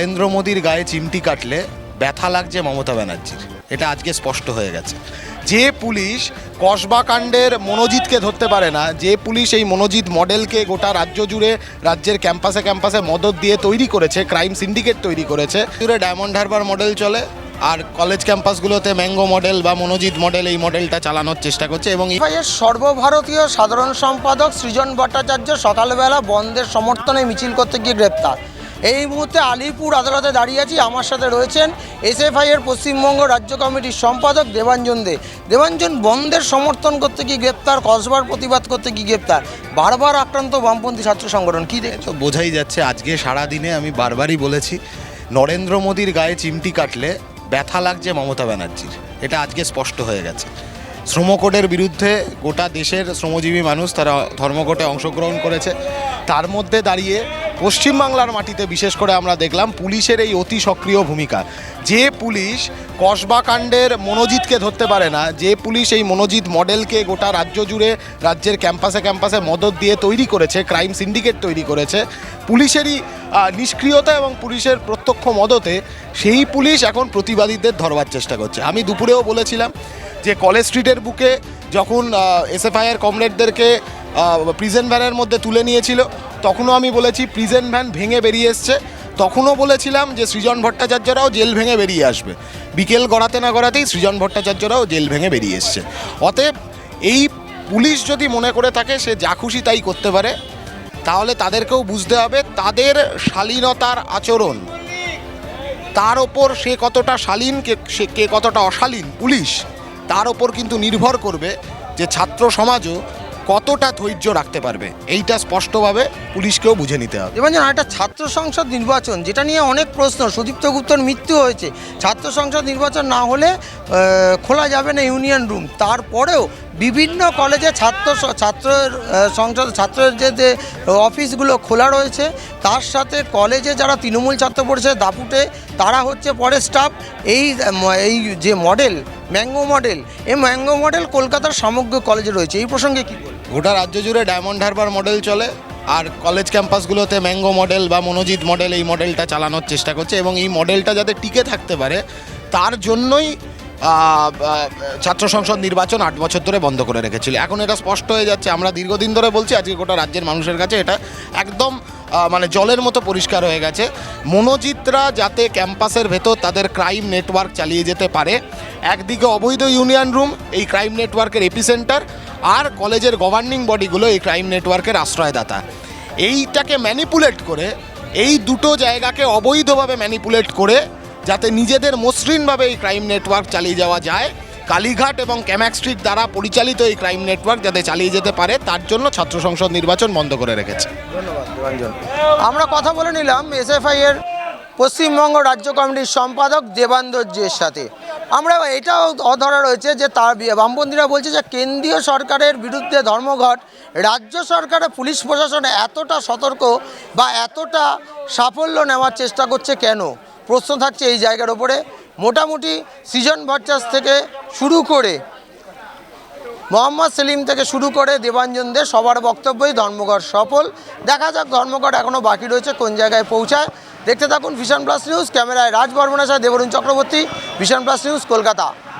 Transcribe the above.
নরেন্দ্র মোদীর গায়ে চিমটি কাটলে ব্যথা লাগছে মমতা ব্যানার্জির। এটা আজকে স্পষ্ট হয়ে গেছে। যে পুলিশ কসবা কাণ্ডের মনোজিৎকে ধরতে পারে না, যে পুলিশ এই মনোজিৎ মডেলকে গোটা রাজ্য জুড়ে রাজ্যের ক্যাম্পাসে ক্যাম্পাসে মদত দিয়ে তৈরি করেছে, ক্রাইম সিন্ডিকেট তৈরি করেছে জুড়ে ডায়মন্ড হারবার মডেল চলে, আর কলেজ ক্যাম্পাসগুলোতে ম্যাঙ্গো মডেল বা মনোজিৎ মডেল এই মডেলটা চালানোর চেষ্টা করছে এবং সর্বভারতীয় সাধারণ সম্পাদক সৃজন ভট্টাচার্য সকালবেলা বন্ধের সমর্থনে মিছিল করতে গিয়ে গ্রেপ্তার। এই মুহূর্তে আলিপুর আদালতে দাঁড়িয়ে আছি। আমার সাথে রয়েছেন এসএফআই এর পশ্চিমবঙ্গ রাজ্য কমিটির সম্পাদক দেবাঞ্জন দে। দেবাঞ্জন, বন্ধের সমর্থন করতে গিয়ে গ্রেপ্তার? কসবার প্রতিবাদ করতে গিয়ে গ্রেপ্তার? বারবার আক্রান্ত বামপন্থী ছাত্র সংগঠন, কী দেখেছ? তো বোঝাই যাচ্ছে, আজকে সারা দিনে আমি বারবারই বলেছি, নরেন্দ্র মোদীর গায়ে চিমটি কাটলে ব্যথা লাগছে মমতা ব্যানার্জির। এটা আজকে স্পষ্ট হয়ে গেছে। শ্রমকোটের বিরুদ্ধে গোটা দেশের শ্রমজীবী মানুষ তারা ধর্মঘটে অংশগ্রহণ করেছে। তার মধ্যে দাঁড়িয়ে পশ্চিমবাংলার মাটিতে বিশেষ করে আমরা দেখলাম পুলিশের এই অতি সক্রিয় ভূমিকা। যে পুলিশ কসবা কাণ্ডের মনোজিৎকে ধরতে পারে না, যে পুলিশ এই মনোজিৎ মডেলকে গোটা রাজ্য জুড়ে রাজ্যের ক্যাম্পাসে ক্যাম্পাসে মদত দিয়ে তৈরি করেছে, ক্রাইম সিন্ডিকেট তৈরি করেছে, পুলিশেরই নিষ্ক্রিয়তা এবং পুলিশের প্রত্যক্ষ মদতে সেই পুলিশ এখন প্রতিবাদীদের ধরবার চেষ্টা করছে। আমি দুপুরেও বলেছিলাম যে কলেজ স্ট্রিটের বুকে যখন এসএফআইয়ের কমরেডদেরকে প্রিজেন্ট ভ্যানের মধ্যে তুলে নিয়েছিল তখনও আমি বলেছি প্রিজেন ভ্যান ভেঙে বেরিয়ে এসছে। তখনও বলেছিলাম যে সৃজন ভট্টাচার্যরাও জেল ভেঙে বেরিয়ে আসবে। বিকেল গড়াতে না গড়াতেই সৃজন ভট্টাচার্যরাও জেল ভেঙে বেরিয়ে এসছে। অতএব এই পুলিশ যদি মনে করে থাকে সে যা খুশি তাই করতে পারে, তাহলে তাদেরকেও বুঝতে হবে তাদের শালীনতার আচরণ। তার ওপর সে কতটা শালীন, কে, সে, কে কতটা অশালীন পুলিশ, তার ওপর কিন্তু নির্ভর করবে যে ছাত্র সমাজও কতটা ধৈর্য রাখতে পারবে? এইটা স্পষ্টভাবে পুলিশকেও বুঝে নিতে হবে। এবং একটা ছাত্র সংসদ নির্বাচন, যেটা নিয়ে অনেক প্রশ্ন, সুদীপ্ত গুপ্তর মৃত্যু হয়েছে। ছাত্র সংসদ নির্বাচন না হলে খোলা যাবে না ইউনিয়ন রুম। তারপরেও বিভিন্ন কলেজে ছাত্র আহ, সংসদ ছাত্রের যে যে অফিসগুলো খোলা রয়েছে তার সাথে কলেজে যারা তৃণমূল ছাত্র পড়েছে দাপুটে তারা হচ্ছে পরে স্টাফ এই এই যে মডেল ম্যাঙ্গো মডেল এই ম্যাঙ্গো মডেল কলকাতার সমগ্র কলেজে রয়েছে। এই প্রসঙ্গে কী গোটা রাজ্য জুড়ে ডায়মন্ড হারবার মডেল চলে আর কলেজ ক্যাম্পাসগুলোতে ম্যাঙ্গো মডেল বা মনোজিৎ মডেল এই মডেলটা চালানোর চেষ্টা করছে এবং এই মডেলটা যাতে টিকে থাকতে পারে তার জন্যই ছাত্র সংসদ নির্বাচন আট বছর ধরে বন্ধ করে রেখেছিল। এখন এটা স্পষ্ট হয়ে যাচ্ছে। আমরা দীর্ঘদিন ধরে বলছি, আজকে গোটা রাজ্যের মানুষের কাছে এটা একদম মানে জলের মতো পরিষ্কার হয়ে গেছে। মনোজিতরা যাতে ক্যাম্পাসের ভেতর তাদের ক্রাইম নেটওয়ার্ক চালিয়ে যেতে পারে, একদিকে অবৈধ ইউনিয়ন রুম, এই ক্রাইম নেটওয়ার্কের এপিসেন্টার, আর কলেজের গভর্নিং বডিগুলো এই ক্রাইম নেটওয়ার্কের আশ্রয়দাতা। এইটাকে ম্যানিপুলেট করে, এই দুটো জায়গাকে অবৈধভাবে ম্যানিপুলেট করে যাতে নিজেদের মসৃণভাবে এই ক্রাইম নেটওয়ার্ক চালিয়ে যাওয়া যায়। কালীঘাট এবং ক্যাম্যাক স্ট্রিট দ্বারা পরিচালিত এই ক্রাইম নেটওয়ার্ক যাতে চালিয়ে যেতে পারে, তার জন্য ছাত্র সংসদ নির্বাচন বন্ধ করে রেখেছে। ধন্যবাদ আমরা কথা বলে নিলাম এসএফআই এর পশ্চিমবঙ্গ রাজ্য কমিটির সম্পাদক দেবান্দর্যের সাথে। আমরা এটাও ধরা রয়েছে যে তার বামপন্থীরা বলছে যে কেন্দ্রীয় সরকারের বিরুদ্ধে ধর্মঘট, রাজ্য সরকারের পুলিশ প্রশাসন এতটা সতর্ক বা এতটা সাফল্য নেওয়ার চেষ্টা করছে কেন? প্রশ্ন থাকছে এই জায়গার ওপরে। মোটামুটি সিজন ভট্টাস থেকে শুরু করে মোহাম্মদ সেলিম থেকে শুরু করে দেবাঞ্জনদের সবার বক্তব্যই ধর্মঘট সফল। দেখা যাক ধর্মঘট এখনও বাকি রয়েছে, কোন জায়গায় পৌঁছায়। দেখতে থাকুন ভিশন প্লাস নিউজ, ক্যামেরায় Raj Debarun Chakraborty, Vision Plus News, Kolkata.